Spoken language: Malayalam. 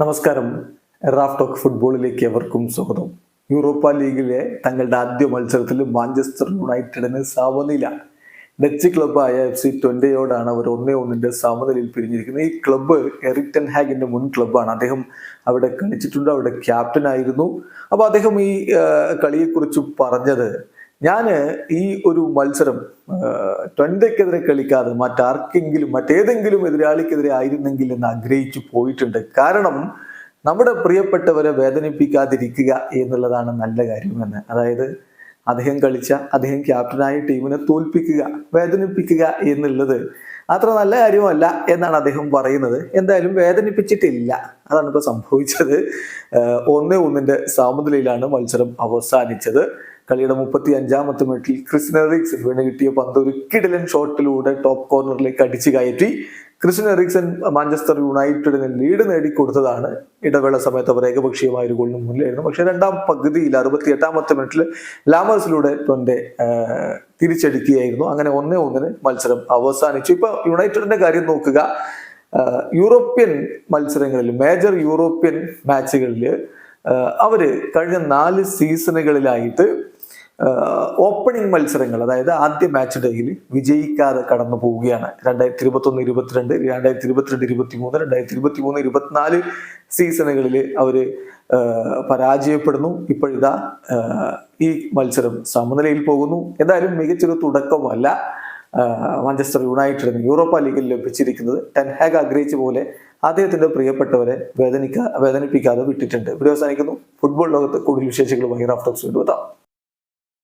നമസ്കാരം. റാഫ് ടോക്ക് ഫുട്ബോളിലേക്ക് എവർക്കും സ്വാഗതം. യൂറോപ്പ ലീഗിലെ തങ്ങളുടെ ആദ്യ മത്സരത്തിൽ മാഞ്ചസ്റ്റർ യുണൈറ്റഡിന് സമനില ഡച്ച് ക്ലബ്ബായ എഫ് സി ട്വന്റിയോടാണ് അവർ ഒന്നേ ഒന്നിന്റെ സമനിലയിൽ പിരിഞ്ഞിരിക്കുന്നത്. ഈ ക്ലബ്ബ് എറിക്ടൻ ഹാഗിന്റെ മുൻ ക്ലബ്ബാണ്. അദ്ദേഹം അവിടെ കളിച്ചിട്ടുണ്ട് അവിടെ ക്യാപ്റ്റൻ ആയിരുന്നു അപ്പോൾ അദ്ദേഹം ഈ കളിയെക്കുറിച്ച് പറഞ്ഞത് ഞാൻ ഈ ഒരു മത്സരം ട്വന്റക്കെതിരെ കളിക്കാതെ മറ്റാർക്കെങ്കിലും മറ്റേതെങ്കിലും എതിരാളിക്കെതിരെ ആയിരുന്നെങ്കിൽ എന്ന് ആഗ്രഹിച്ചു പോയിട്ടുണ്ട്. കാരണം നമ്മുടെ പ്രിയപ്പെട്ടവരെ വേദനിപ്പിക്കാതിരിക്കുക എന്നുള്ളതാണ് നല്ല കാര്യമെന്ന്. അതായത് അദ്ദേഹം കളിച്ച അദ്ദേഹം ക്യാപ്റ്റനായ ടീമിനെ തോൽപ്പിക്കുക വേദനിപ്പിക്കുക എന്നുള്ളത് അത്ര നല്ല കാര്യമല്ല എന്നാണ് അദ്ദേഹം പറയുന്നത്. എന്തായാലും വേദനിപ്പിച്ചിട്ടില്ല. അതാണ് ഇപ്പോൾ സംഭവിച്ചത്. ഒന്നേ ഒന്നിന്റെ സമനിലയിലാണ് മത്സരം അവസാനിച്ചത്. കളിയുടെ മുപ്പത്തി അഞ്ചാമത്തെ മിനിറ്റിൽ ക്രിസ്നറിക്സ് വീണ് കിട്ടിയ പന്ത് ഒരു കിടിലൻ ഷോട്ടിലൂടെ ടോപ്പ് കോർണറിലേക്ക് അടിച്ചു കയറ്റി. ക്രിസ്ത്യൻ എറിക്സൺ മാഞ്ചസ്റ്റർ യുണൈറ്റഡിന് ലീഡ് നേടിക്കൊടുത്തതാണ്. ഇടവേള സമയത്ത് അവർ ഏകപക്ഷീയമായ ഒരു ഗോളിന് മുന്നിലായിരുന്നു. പക്ഷേ രണ്ടാം പകുതിയിൽ അറുപത്തി എട്ടാമത്തെ മിനിറ്റിൽ ലാമേഴ്സിലൂടെ തന്റെ തിരിച്ചടിക്കുകയായിരുന്നു. അങ്ങനെ ഒന്നേ ഒന്നിന് മത്സരം അവസാനിച്ചു. ഇപ്പൊ യുണൈറ്റഡിന്റെ കാര്യം നോക്കുക. യൂറോപ്യൻ മത്സരങ്ങളിൽ മേജർ യൂറോപ്യൻ മാച്ചുകളിൽ അവർ കഴിഞ്ഞ നാല് സീസണുകളിലായിട്ട് ഓപ്പണിംഗ് മത്സരങ്ങൾ അതായത് ആദ്യ മാച്ച് ഡേയിൽ വിജയിക്കാതെ കടന്നു പോവുകയാണ്. രണ്ടായിരത്തി ഇരുപത്തി ഒന്ന് ഇരുപത്തിരണ്ട് രണ്ടായിരത്തി ഇരുപത്തിരണ്ട് ഇരുപത്തി മൂന്ന് രണ്ടായിരത്തി ഇരുപത്തി മൂന്ന് ഇരുപത്തിനാല് സീസണുകളിൽ അവർ പരാജയപ്പെടുന്നു. ഇപ്പോഴിതാ ഈ മത്സരം സമനിലയിൽ പോകുന്നു. എന്തായാലും മികച്ചൊരു തുടക്കമല്ല മാഞ്ചസ്റ്റർ യുണൈറ്റഡിന് യൂറോപ്പ ലീഗിൽ ലഭിച്ചിരിക്കുന്നത്. ടെൻഹാഗ് ആഗ്രഹിച്ച പോലെ അദ്ദേഹത്തിന്റെ പ്രിയപ്പെട്ടവരെ വേദനിക്കാ വേദനിപ്പിക്കാതെ വിട്ടിട്ടുണ്ട്. ഇവിടെ അവസാനിക്കുന്നു. ഫുട്ബോൾ ലോകത്ത് കൂടുതൽ വിശേഷങ്ങളുമായി റാഫ്റ്റോക്സ് വീണ്ടും എത്താം.